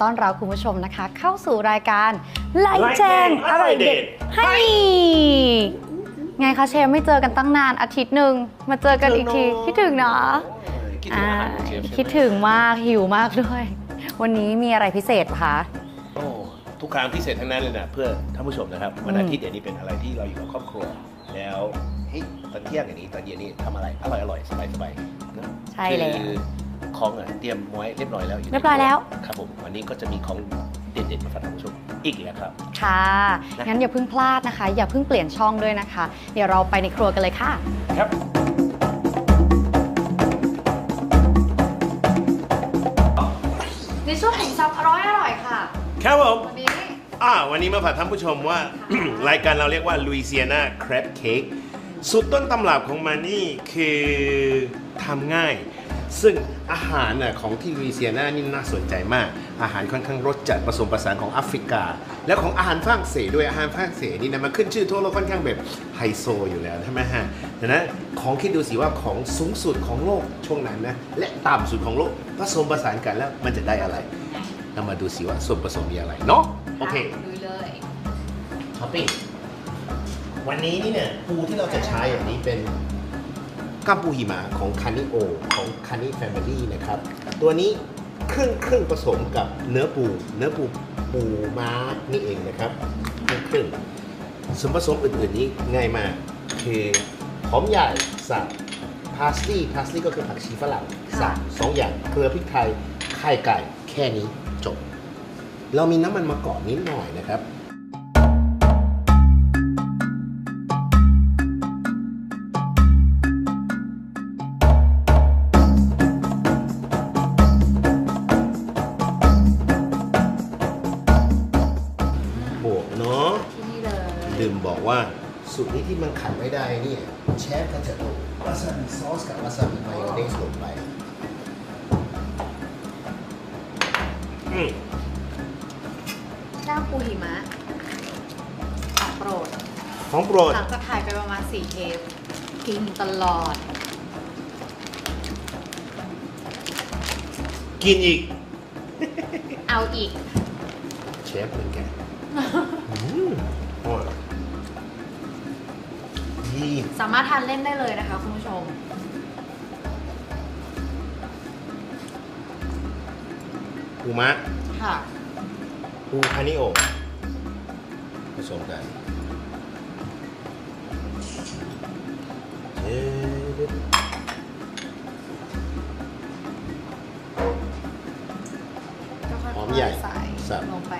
สวัสดีค่ะขอต้อนรับคุณผู้ชมนะคะ เข้าสู่รายการไลฟ์แจงอร่อยเด็ดให้ไงคะเชฟไม่เจอกันตั้งนานอาทิตย์หนึ่งมาเจอกันอีกทีคิดถึงเนาะคิดถึงอ่าอาหารของเชฟใช่ไหมคิดถึงมากหิวมากด้วย วันนี้มีอะไรพิเศษปะคะโอ้ทุกครั้งพิเศษทั้งนั้นเลยนะเพื่อท่านผู้ชมนะครับวันอืมอาทิตย์เดี๋ยวนี้เป็นอะไรที่เราอยู่กับครอบครัวแล้วเฮ้ยตอนเที่ยงอย่างนี้ตอนเย็นนี้ทำอะไรอร่อยอร่อยสบายสบายๆเนอะใช่แล้วคือ ของอะเตรียมไว้เรียบร้อยแล้วเรียบร้อยแล้ว ครับผมวันนี้ก็จะมีของเด็ดๆมาฝากท่านผู้ชมอีกแล้วครับ ค่ะนะงั้นอย่าเพิ่งพลาดนะคะ อย่าเพิ่งเปลี่ยนช่องด้วยนะคะ เดี๋ยวเราไปในครัวกันเลยค่ะ ครับในช่วงของซับอร่อยอร่อยค่ะ ครับผมวันนี้อ่าวันนี้มาฝากท่านผู้ชมว่า รายการเราเรียกว่าลุยเซียนาคร b เค้กสุดต้นตำรับของมันนี่คือทำง่าย ซึ่งอาหารน่ะของที่ลุยเซียนานี่น่าสนใจมาก อาหารค่อนข้างรสจัดผสมผสานของแอฟริกา แล้วของอาหารฝรั่งเศสด้วยอาหารฝรั่งเศสนี่นะมันขึ้นชื่อทั่วโลกค่อนข้างแบบไฮโซอยู่แล้วใช่ไหมฮะดังนั้นของคิดดูสิว่าของสูงสุดของโลกช่วงนั้นนะและต่ำสุดของโลกผสมผสานกันแล้วมันจะได้อะไรเรามาดูสิว่าส่วนผสมมีอะไรเนาะโอเคดูเลยท็อปปิ้งวันนี้นี่เนี่ยปูที่เราจะใช้อันนี้เป็น ก้ามปูหิมะของคานิโอของคานิแฟมิลี่นะครับ ตัวนี้ครึ่งครึ่งผสมกับเนื้อปู เนื้อปูปูม้านี่เองนะครับครึ่งครึ่งส่วนผสมอื่นๆนี้ง่ายมากคือหอมใหญ่สับพาสลีย์พาสลีย์ก็คือผักชีฝรั่งสับสองอย่างเกลือพริกไทยไข่ไก่แค่นี้จบ เรามีน้ำมันมะกอกนิดหน่อยนะครับบ สูตรนี้ที่มันขัดไม่ได้เนี่ยเชฟเขาจะเอาวาซาบิซอสกับวาซาบิมายองเนสลงไปอืมก้ามปูหิมะของโปรด ของโปรด หลังจากถ่ายไปประมาณ4เทปกินตลอด กินอีก เอาอีก เชฟเหมือนกันอืมอร่อย ดี สามารถทานเล่นได้เลยนะคะคุณผู้ชม ปูมะค่ะ ปูคานิโอผสมกันเอ๊ะก็ค่อยๆหอมใหญ่ใส่สับลงไป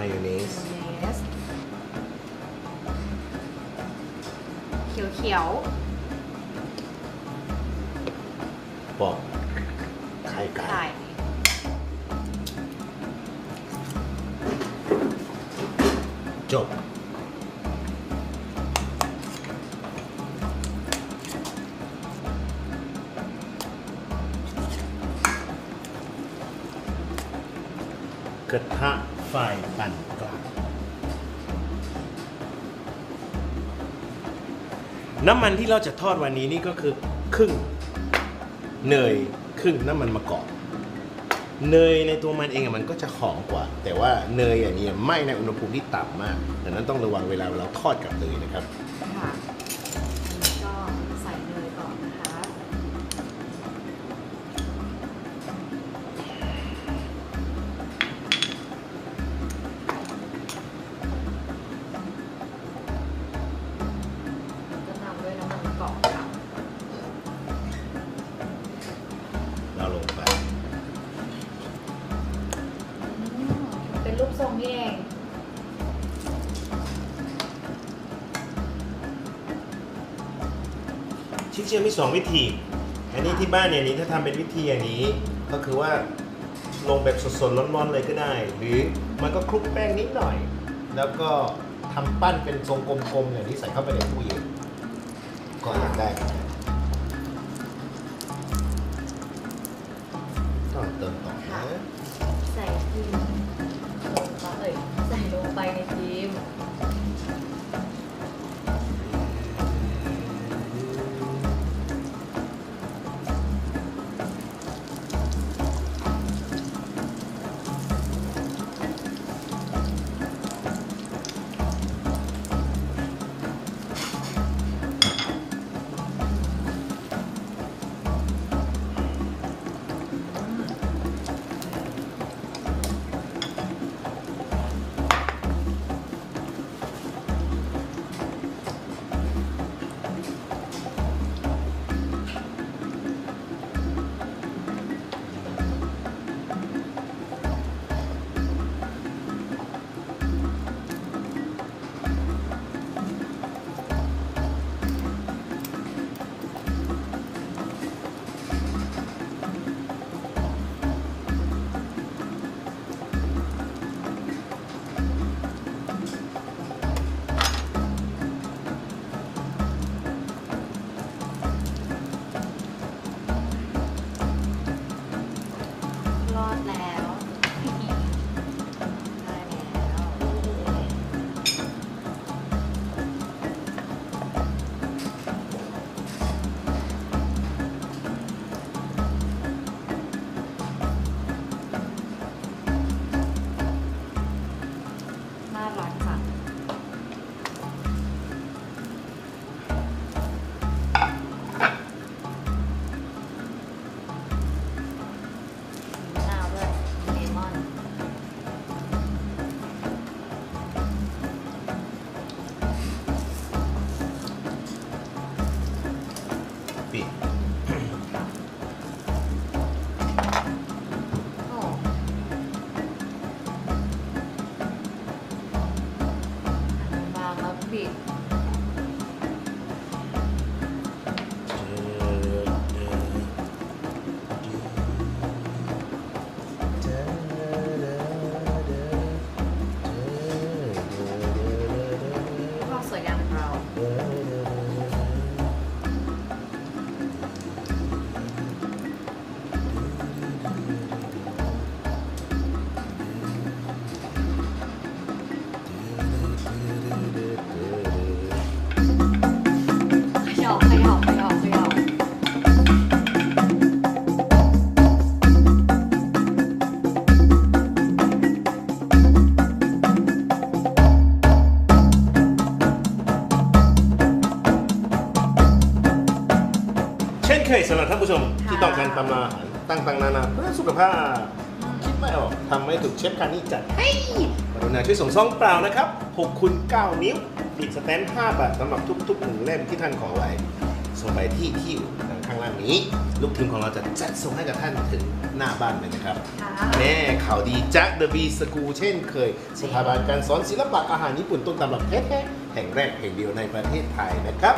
มายองเนส เนสเขียวเขียวปอกไข่ๆไก่ไข่จบ กระทะไฟ น้ำมันที่เราจะทอดวันนี้นี่ก็คือครึ่งเนยครึ่งน้ำมันมะกอกเนยในตัวมันเองมันก็จะหอมกว่า แต่ว่าเนยอันนี้ไม่ในอุณหภูมิที่ต่ำมากดังนั้นต้องระวังเวลาเราทอดกับเนยนะครับ ค่ะ เชื่อมีสองวิธี อันนี้ที่บ้านเนี่ยนี้ถ้าทำเป็นวิธีอย่างนี้ก็คือว่าลงแบบสดๆร้อนๆเลยก็ได้ หรือมันก็คลุกแป้งนิดหน่อย แล้วก็ทำปั้นเป็นทรงกลมๆอย่างนี้ใส่เข้าไปในตู้เย็นก็ทำได้เหมือนกันต้องเติมต่อนะใส่ทีมลงไปเอ้ยใส่ลงไปในทีม สำหรับท่านผู้ชมที่ต้องการตำราอาหารต่างๆนานาเพื่อสุขภาพ คิดไม่ออกทำไม่ถูกเชฟคานี่จัดให้กรุณาช่วยส่งซองเปล่านะครับ6คูณ9นิ้วติดสแตมป์5บาทสำหรับทุกๆหนึ่งเล่มที่ท่านขอไว้ส่งไปที่ที่อยู่ทางข้างล่างนี้ ลูกทีมของเราจะจัดส่งให้กับท่านถึงหน้าบ้านเลยนะครับแน่ข่าวดีจาก The B School เช่นเคย สถาบันการสอนศิลปะอาหารญี่ปุ่นต้นตำรับแท้ๆแห่งแรกแห่งเดียวในประเทศไทยนะครับ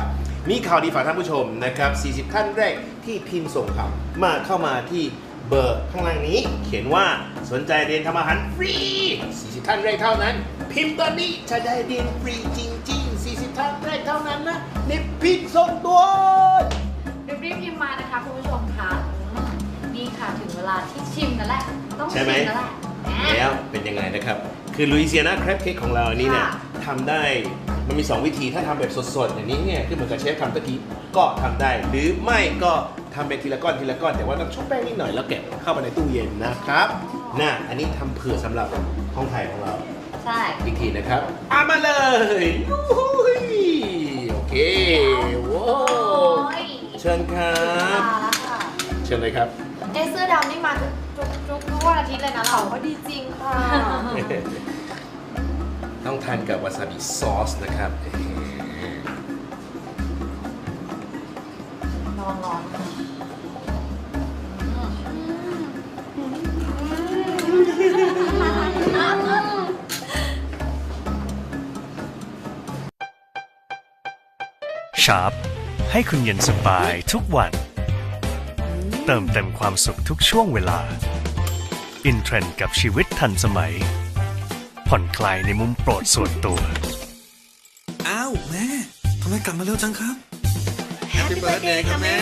มีข่าวดีฝากท่านผู้ชมนะครับ 40ท่านแรกที่พิมพ์ส่งข่าวมาเข้ามาที่เบอร์ข้างล่างนี้ เขียนว่าสนใจเรียนทำอาหารฟรี 40ท่านแรกเท่านั้น พิมพ์ตอนนี้จะได้เรียนฟรีจริง ๆ 40ท่านแรกเท่านั้นนะนี่พิมพ์ส่งด่วนรีบรีบพิมพ์มานะคะคุณผู้ชมค่ะอืมนี่ค่ะถึงเวลาที่ชิมกันแล้วต้องใช่ชิมไหมกันแหละอะแล้วเป็นยังไงนะครับ คือลุยเซียนาแครปเค้กของเราอันนี้เนี่ยค่ะทำได้ มันมี 2 วิธีถ้าทำแบบสดๆ อย่างนี้เนี่ยคือเหมือนกับเชฟทำตะกี้ก็ทำได้ หรือไม่ก็ทำเป็นทีละก้อนทีละก้อน แต่ว่าต้องชุบแป้งนิดหน่อยแล้วเก็บเข้าไปในตู้เย็นนะครับน่ะอันนี้ทำเผื่อสำหรับห้องไทยของเรา ใช่ อีกทีนะครับอามาเลยยูหูยโอเคว้าโอ้วย เชิญครัมาบแล้วค่ะเชิญเลยครับ เอะเสื้อดำนี่มาทุกทุกทุกทุกวันอาทิตย์เลยนะเราก็ดีจริงค่ะ ต้องทานกับวาซาบิซอสนะครับร้อนค่ะอืม sharp ให้คุณเย็นสบายทุกวัน เติมเต็มความสุขทุกช่วงเวลา อินเทรนด์กับชีวิตทันสมัย ผ่อนคลายในมุมโปรดส่วนตัว อ้าว แม่ ทำไมกลับมาเร็วจังครับแฮปปี้เบิร์ดเดย์ค่ะแม่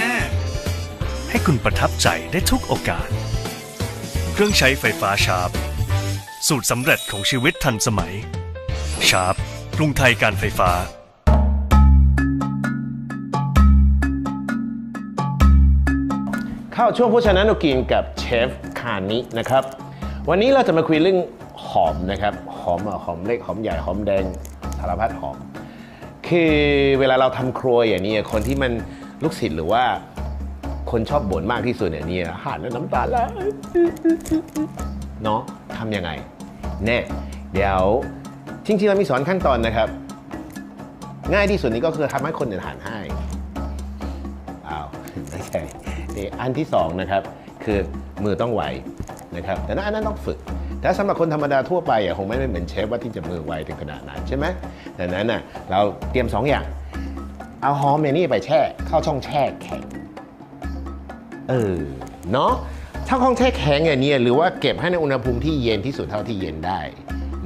ให้คุณประทับใจได้ทุกโอกาส เครื่องใช้ไฟฟ้าชาร์ปสูตรสำเร็จของชีวิตทันสมัย ชาร์ปกรุงไทยการไฟฟ้าเข้าช่วงผู้ชนะนุกินกับเชฟคานินะครับ วันนี้เราจะมาคุยเรื่องหอมนะครับ หอมอะหอมเล็กหอมใหญ่หอมแดงสารพัดหอม คือเวลาเราทำครัวอย่างนี้คนที่มันลูกศิษย์หรือว่าคนชอบบ่นมากที่สุดเนี่ยนี่อาหารแล้วน้ำตาไหลเนาะทำยังไงแน่เดี๋ยวจริงๆเรามีสอนขั้นตอนนะครับ ง่ายที่สุดนี้ก็คือทำให้คนอื่นหันให้อ้าวไม่ใช่อันที่สองนะครับ คือมือต้องไหวนะครับ แต่นั้นอันนั้นต้องฝึก แต่สำหรับคนธรรมดาทั่วไปอะคงไม่เหมือนเชฟว่าที่จะมือไวถึงขนาดนั้นใช่ไหมดังนั้นน่ะเราเตรียมสองอย่าง เอาหอมเนี่ยนี่ไปแช่ เข้าช่องแช่แข็งเออเนาะถ้าห้องแช่แข็งอย่างนี้หรือว่าเก็บให้ในอุณหภูมิที่เย็นที่สุดเท่าที่เย็นได้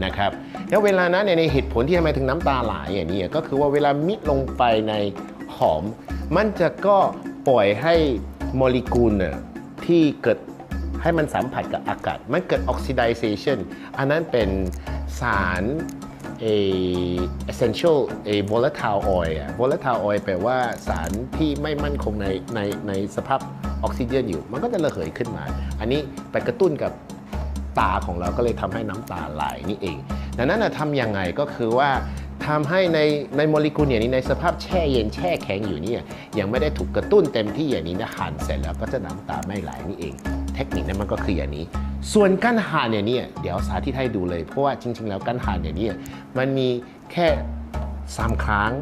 นะครับแล้วเวลานั้นในเหตุผลที่ทำไมถึงน้ำตาไหลอย่างนี้ก็คือว่าเวลามิดลงไปในหอม มันจะก็ปล่อยให้โมเลกุลที่เกิด ให้มันสัมผัสกับอากาศ มันเกิด oxidization อันนั้นเป็นสารเอ essential เอ volatile oil อะ volatile oil แปลว่าสารที่ไม่มั่นคงในในในสภาพออกซิเจนอยู่ มันก็จะระเหยขึ้นมา อันนี้ไปกระตุ้นกับตาของเราก็เลยทำให้น้ำตาไหลนี่เอง ดังนั้นทำยังไงก็คือว่าทำให้ในในโมเลกุลอย่างนี้ในสภาพแช่เย็นแช่แข็งอยู่เนี่ยยังไม่ได้ถูกกระตุ้นเต็มที่อย่างนี้นะหั่นเสร็จแล้วก็จะน้ำตาไม่ไหลนี่เอง เทคนิคนั้นมันก็คืออย่างนี้ ส่วนการหั่นเนี่ยเนี่ยเดี๋ยวสาธิตให้ดูเลย เพราะว่าจริง ๆ แล้วการหั่นเนี่ยเนี่ยมันมีแค่สามครั้ง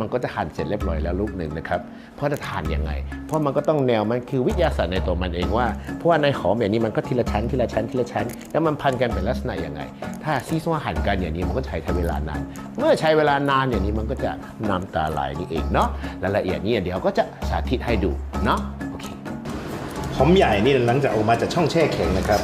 มันก็จะหั่นเสร็จเรียบร้อยแล้วลูกหนึ่งนะครับ เพราะจะทานยังไง เพราะมันก็ต้องแนวมันคือวิทยาศาสตร์ในตัวมันเองว่า เพราะว่าในหอมอย่างนี้มันก็ทีละชั้นทีละชั้นทีละชั้น แล้วมันพันกันเป็นลักษณะยังไง ถ้าซีซัวหั่นกันอย่างนี้มันก็ใช้เวลานาน เมื่อใช้เวลานานอย่างนี้มันก็จะน้ำตาไหลนี่เองเนาะรายละเอียดนี้เดี๋ยวก็จะสาธิตให้ดูเนาะ หอมใหญ่นี่หลังจากออกมาจากช่องแช่แข็งนะครับ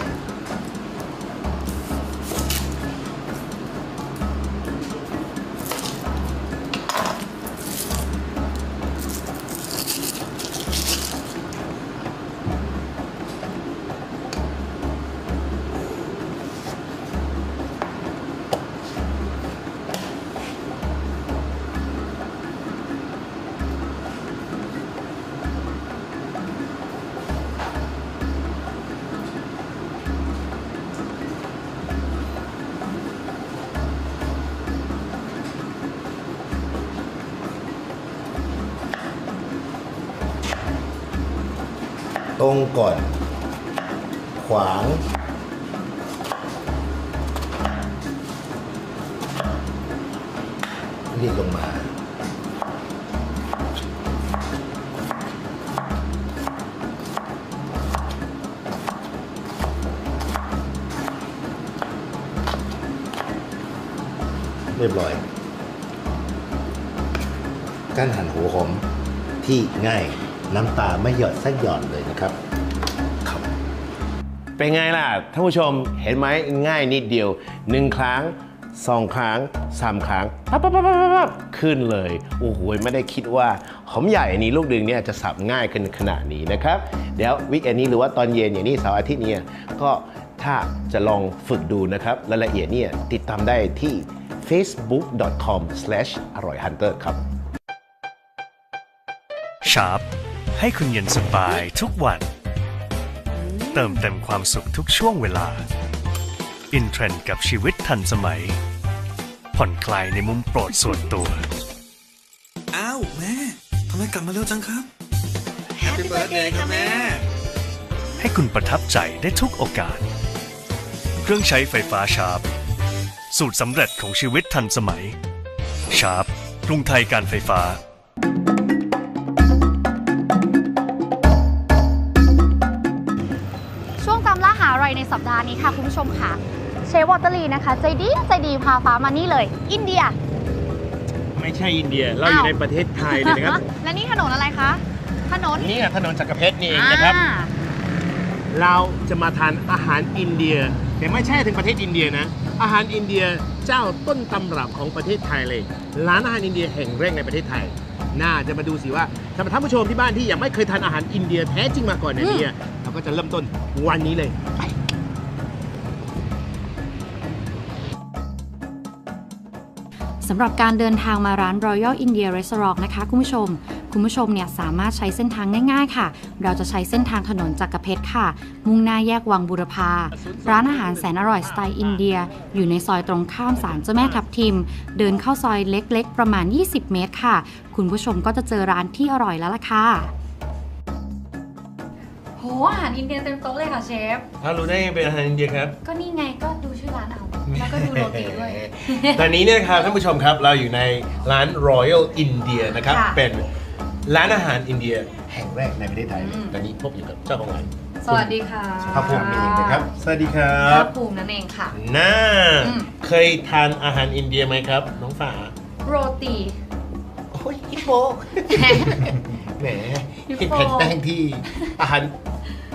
รงก่อน ขวาง เรียกลงมาเรียบร้อย การหั่นหัวหอมที่ง่าย น้ำตาไม่หยดสักหยอดเลยนะครับครับ เป็นไงล่ะท่านผู้ชมเห็นไหมง่ายนิดเดียวหนึ่งครั้งสองครั้งสามครั้งปั๊บปั๊บปั๊บปั๊บปั๊บขึ้นเลย โอ้โห ไม่ได้คิดว่า หอมใหญ่อันนี้ลูกดึงเนี่ยจะสับง่ายขึ้นขนาดนี้นะครับ เดี๋ยววิกเอนนี้หรือว่าตอนเย็นอย่างนี้เสาร์อาทิตย์เนี่ยก็ถ้าจะลองฝึกดูนะครับรายละเอียดเนี่ยติดตามได้ที่ facebook.com อร่อย hunter ครับชาร์ป ให้คุณเย็นสบายทุกวัน เติมเต็มความสุขทุกช่วงเวลา อินเทรนด์กับชีวิตทันสมัย ผ่อนคลายในมุมโปรดส่วนตัว อ้าวแม่ทำไมกลับมาเร็วจังครับแฮปปี้เบิร์ดเดย์ค่ะแม่ ให้คุณประทับใจได้ทุกโอกาส เครื่องใช้ไฟฟ้าชาร์ปสูตรสำเร็จของชีวิตทันสมัย ชาร์ปกรุงไทยการไฟฟ้า สัปดาห์นี้ค่ะ คุณผู้ชมค่ะ เชฟวอเตอรีนะคะ ใจดีใจดีพาฟ้ามานี่เลย อินเดียแหมไม่ใช่อินเดีย เราอยู่ในประเทศไทยเลยนะครับ และนี่ถนนอะไรคะ ถนนนี่ถนนจักรเพชรนี่เองนะครับอ่าเราจะมาทานอาหารอินเดีย แต่ไม่ใช่ถึงประเทศอินเดียนะ อาหารอินเดียเจ้าต้นตำรับของประเทศไทยเลย ร้านอาหารอินเดียแห่งแรกในประเทศไทยน่าจะมาดูสิว่าสำหรับท่านผู้ชมที่บ้านที่ยังไม่เคยทานอาหารอินเดียแท้จริงมาก่อนในนี้เราก็จะเริ่มต้นวันนี้เลยไป สำหรับการเดินทางมาร้าน Royal India Restaurant นะคะ คุณผู้ชม คุณผู้ชมเนี่ยสามารถใช้เส้นทางง่าย ๆ ค่ะ เราจะใช้เส้นทางถนนจักรเพชรค่ะ มุ่งหน้าแยกวังบุรพา ร้านอาหารแสนอร่อยสไตล์อินเดีย อยู่ในซอยตรงข้ามศาลเจ้าแม่ทับทิม เดินเข้าซอยเล็ก ๆ ประมาณ 20 เมตรค่ะ คุณผู้ชมก็จะเจอร้านที่อร่อยแล้วล่ะค่ะโหอาหารอินเดียเต็มโต๊ะเลยค่ะเชฟถ้ารู้ได้ไงเป็นอาหารอินเดียครับ ก็นี่ไงก็ดูชื่อร้านเอา แล้วก็ดูโรตีด้วย ตอนนี้เนี่ยนะครับท่านผู้ชมครับเราอยู่ในร้าน Royal India นะครับ ค่ะ เป็นร้านอาหารอินเดียแห่งแรกในประเทศไทยเลยตอนนี้พบอยู่กับเจ้าของร้านสวัสดีค่ะพระภูมิเองนะครับ สวัสดีครัภาบคภูมินั่นเองค่ะ น่า อืม เคยทานอาหารอินเดียไหมครับ น้องฝาโรตี โอ้ยฮิปโปแหมฮิปเห็นโปแผ่นแป้งที่อาหาร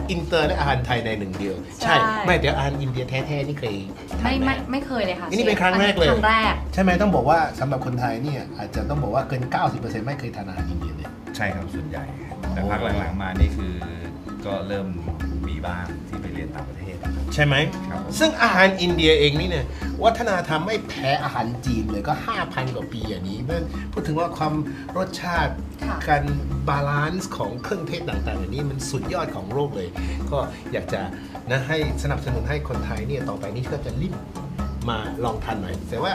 อินเตอร์และอาหารไทยในหนึ่งเดียว ใช่ ไม่เดี๋ยวอาหารอินเดียแท้ๆนี่เคยทานไม่หไม่ไม่เคยเลยค่ะนี่เป็นครั้งแรกเลยครั้งแรกใช่ไหมต้องบอกว่าสำหรับคนไทยเนี่ยอาจจะต้องบอกว่าเกิน 90%ไม่เคยทานอาหารอินเดียเลยใช่ครับส่วนใหญ่ แต่พักหลังๆมานี่คือก็เริ่มมีบ้างที่ไปเรียนต่างประเทศนะครับ ใช่ไหม ครับผมซึ่งอาหารอินเดียเองนี่เนี่ยวัฒนธรรมไม่แพ้อาหารจีนเลยก็ 5,000 กว่าปีอย่างนี้เมื่อพูดถึงว่าความรสชาติค่ะ การบาลานซ์ของเครื่องเทศต่างๆอย่างนี้มันสุดยอดของโลกเลย ก็อยากจะนะให้สนับสนุนให้คนไทยเนี่ยต่อไปนี้ก็จะรีบ มาลองทานหน่อย แต่ว่า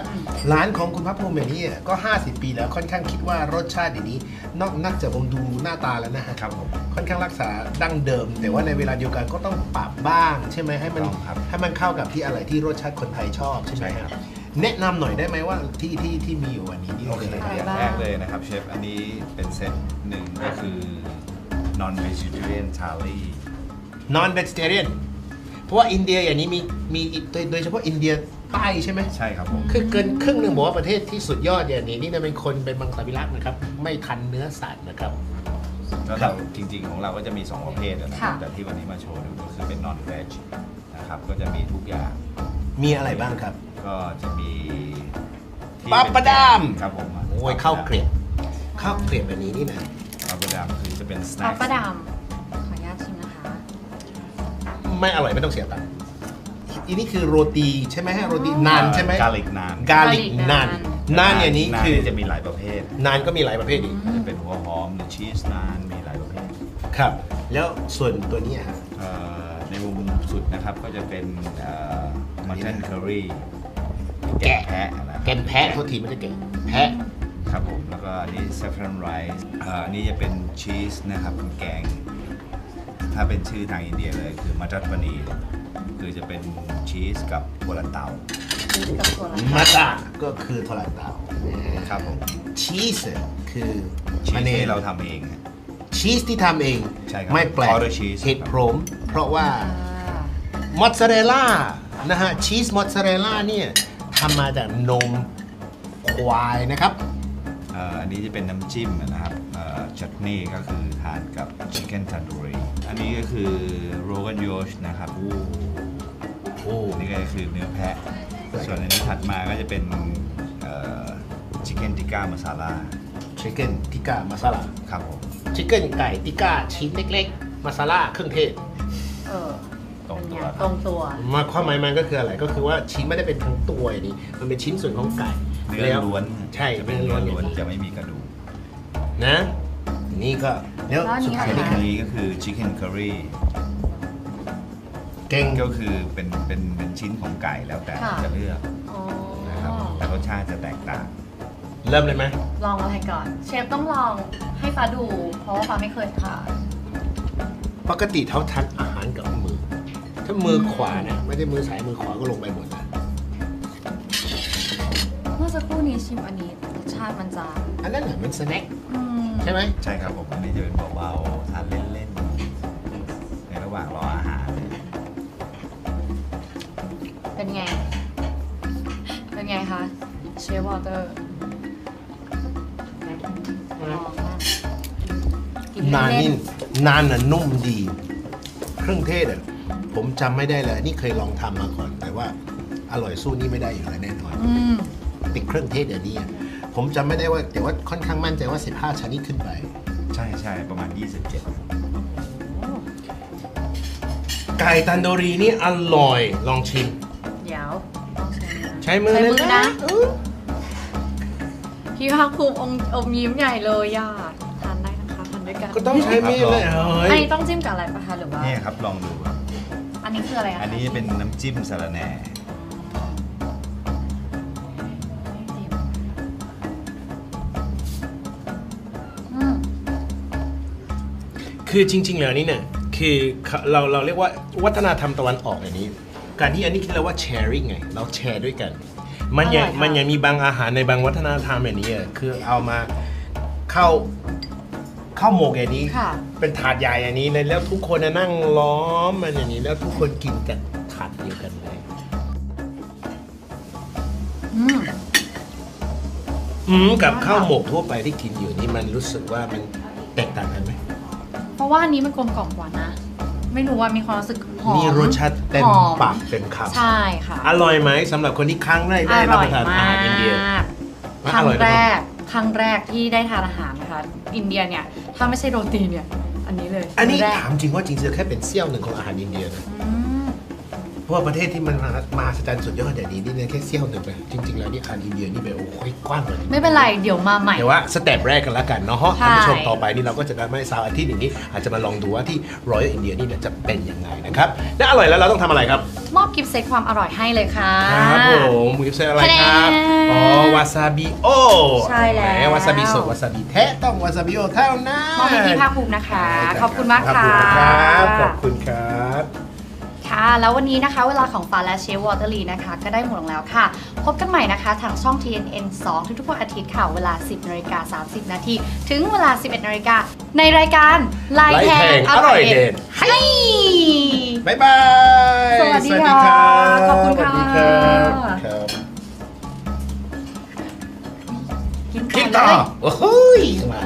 ร้านของคุณพระภูมิอย่างนี้ก็ 50 ปีแล้วค่อนข้างคิดว่ารสชาติอย่างนี้ นอกนักจากผมดูหน้าตาแล้วนะฮะครับผมค่อนข้างรักษาดั้งเดิม แต่ว่าในเวลาเดียวกันก็ต้องปรับบ้าง ใช่ไหมให้มันต้องครับ ให้มันเข้ากับที่อะไรที่รสชาติคนไทยชอบใช่ไหมใช่ครับแนะนำหน่อยได้ไหมว่าที่ที่ที่มีอยู่วันนี้นี่โอเคคืออะไรอย่างบ้างแรกเลยนะครับเชฟ อันนี้เป็นเซตหนึ่งก็คือ non vegetarian thali นอนเวจเ a เรียนเพราะว่าอินเดียอย่างนี้มีมีโดยโดยเฉพาะอินเดีย ใต้ใช่ไหมใช่ครับผมคือเกินครึ่งหนึ่งบอกว่าประเทศที่สุดยอดอย่างนี้นี่จะเป็นคนเป็นมังสวิรัตนะครับ ไม่ทันเนื้อสัตว์นะครับแล้วเราจริง ๆ ของเราก็จะมี 2 ประเภทนะครับค่ะแต่ที่วันนี้มาโชว์ก็คือเป็น non veg นะครับก็จะมีทุกอย่างมีอะไรบ้างครับ ก็จะมีที่ปลาประดามครับผมโอ้ยข้าวเกลียบข้าวเกลียบแบบนี้นี่นะปลาประดามคือจะเป็นปลา snack ประดามขออนุญาตชิมนะคะ ไม่อร่อยไม่ต้องเสียตังค์ อันนี้คือโรตีใช่ไหมฮะโรตีนานใช่ไหมกาลิกนาน กาลิกนานนานอย่างนี้คือจะมีหลายประเภท นานก็มีหลายประเภทอีกจะเป็นหัวหอมหรือชีสนานมีหลายประเภทครับ แล้วส่วนตัวนี้ฮะเอ่อในมุมสุดนะครับก็จะเป็นมัทเทนเคอรี่แกะแพะนะครับแกนแพะโทษทีไม่ได้แกะแพะครับผมแล้วก็อันนี้ saffron rice เอ่ออันนี้จะเป็นชีสนะครับเป็นแกง ถ้าเป็นชื่อทางอินเดียเลยคือมัทัตปานี คือจะเป็นชีสกับกัวลันเตากับตัวละมาตาก็คือทอรันเตาครับผมชีสคือชีสมะนที่เราทำเองอะชีสที่ทำเองใช่ครับไม่แปลก Cheddar cheese เหตุผลเพราะว่าอ่ามอสซาเรลล่านะฮะชีสมอสซาเรลล่าเนี่ยทำมาจากนมควายนะครับเอ่ออันนี้จะเป็นน้ำจิ้มนะครับชัตนี่ก็คือทานกับ chicken tandoori อันนี้ก็คือ rogan josh นะครับโอ้อั นนี้ก็คือเนื้อแพะ ส่วนอันนี้ถัดมาก็จะเป็นชิคเก้นติก้ามาซาลาชิคเก้นติก้ามาซาลาครับผมชิคเก้นไก่ติก้าชิ้นเล็กๆ มาซาลาเครื่องเทศเออตรงตัวตรงตัวมาความหมายมันก็คืออะไรก็คือว่าชิ้นไม่ได้เป็นทั้งตัวอย่างนี้มันเป็นชิ้นส่วนของไก่เนื้อแล้วล้วนใช่จะเป็เป็นนเนื้เนื้ออล้ล้ววนนจะไม่มีกระดูกนะ นี่ก็แล้วแล้วอันนี้สุดท้ายอะไรนี่คะอันนี้ก็คือชิคเก้น r รี เก่งก็คือเป็นเป็นเป็นชิ้นของไก่แล้วแต่ค่ะ จะเลือกอ๋อนะครับแต่รสชาติจะแตกต่าง เริ่มเลยไหมลองอะไรก่อน เชฟต้องลองให้ฟ้าดู เพราะว่าฟ้าไม่เคยทานปกติเขาทันอาหารกับมือ ถ้ามือขวาเนี่ยไม่ได้มือซ้ายมือขวาก็ลงไปหมดนะเมื่อสักครู่นี้ชิมอันนี้รสชาติมันจะอันนั้นเหมือนสแน็คอืมใช่ไหมใช่ครับผมอันนี้จะเป็นเบาๆทานเล่นๆใน ไง เป็นไงคะ เชฟวอเตอร์กินนานเล่นี่นนานน่ะนุ่มดี เครื่องเทศอะผมจำไม่ได้เลยนี่เคยลองทำมาก่อน แต่ว่าอร่อยสู้นี่ไม่ได้อยู่แล้วแน่นอนๆอืมติดเครื่องเทศเดี๋ยวนี้อะผมจำไม่ได้ว่า แต่ว่าค่อนข้างมั่นใจว่า 15 ชนิดขึ้นไป ใช่ใช่ประมาณ 27 ไก่ตันโดรีนี่อร่อยลองชิมเดี๋ยวต้อง ใช้มือใช้มือใช้เลยมือนะนะพี่ภาคภูมิองอมยิ้มใหญ่เลยอะทานได้นะคะทานด้วยกันก็ต้องใช้มีดเลยเฮ้อันยนี้ต้องจิ้มกับอะไรปะคะหรือว่านี่ครับลองดูครับอันนี้คืออะไรคะอันนี้เป็นน้ำจิ้มสาระแหน่อืมคือจริง ๆ แล้วนี่เนี่ยคือเราเราเรียกว่าวัฒนธรรมตะวันออกอย่างนี้ การที่อันนี้คือเรียกว่า sharing ไง เราแชร์ด้วยกัน มันยังอร่อยค่ะ มันยังมีบางอาหารในบางวัฒนธรรมแบบนี้อะคือเอามาเข้าเข้าหมกอย่างนี้ ค่ะ เป็นถาดใหญ่อันนี้เลยแล้วทุกคนน่ะนั่งล้อมมันอย่างนี้แล้วทุกคนกินกันถาดเดียวกันเลย อืม อืมกับข้าวหมกทั่วไปที่กินอยู่นี่มันรู้สึกว่ามันแตกต่างกันไหม เพราะว่าอันนี้มันกลมกล่อมกว่านะ ไม่รู้ว่ามีความรู้สึกหอม นี่รสชาติเต็มหอปากเต็มคำใช่ค่ะอร่อยไหมสำหรับคนที่ครั้งแรกอได้รับร่อปยระทานอามาหารอินเดียกว่าครั้องร่อยหรือแรเปล่ากครั้งแรกที่ได้ทานอาหารนะคะอินเดียเนี่ยถ้าไม่ใช่โรตีเนี่ยอันนี้เลยอันนี้แรกถามจริงว่าจริงๆแค่เป็นเสี้ยวหนึ่งของอาหารอินเดียนะ อืม เพราะว่าประเทศที่มันมามาสแตนสุดยอดอย่างนี้นี่เนี่ยแค่เสี้ยวหนึ่งไปจริง ๆ แล้วนี่อาหารอินเดียนี่แบบโอ้ยกว้างกว่านี้ไม่เป็นไรเดี๋ยวมาใหม่ แต่ว่าสเต็ปแรกกันแล้วกันเนาะใช่ท่านผู้ชมต่อไปนี่เราก็จะได้ไม่เสาร์อาทิตย์อย่างนี้ อาจจะมาลองดูว่าที่รอยัลอินเดียนี่เนี่ยจะเป็นยังไงนะครับและอร่อยแล้วเราต้องทำอะไรครับ มอบกิฟต์เซตความอร่อยให้เลยค่ะครับผมกิฟต์เซตอะไรครับคะแนนอ๋อวาซาบิโอใช่แล้วหมวาซาบิสดวาซาบิแท้ต้องวาซาบิโอเท่านั้นมอบให้พี่ภาคภูมินะคะ ขอบคุณมากขอบค่ะคุณนะครับขอบคุณครับ ค่ะ แล้ววันนี้นะคะ เวลาของฟ้าและเชฟวอเตอร์ลีนะคะ ก็ได้หมดลงแล้วค่ะ พบกันใหม่นะคะ ทางช่อง TNN 2 ทุกๆวันอาทิตย์ค่ะ เวลา 10นาฬิกา30 นาที ถึงเวลา 11นาฬิกาในรายการไลน์แทงอร่อยเด็ดให้บ๊ายบาย สวัสดีค่ะรับขอบคุณค่ะสวัสดีครับครับกินกินต่ต่ออเลยโอ้โหยมาเลย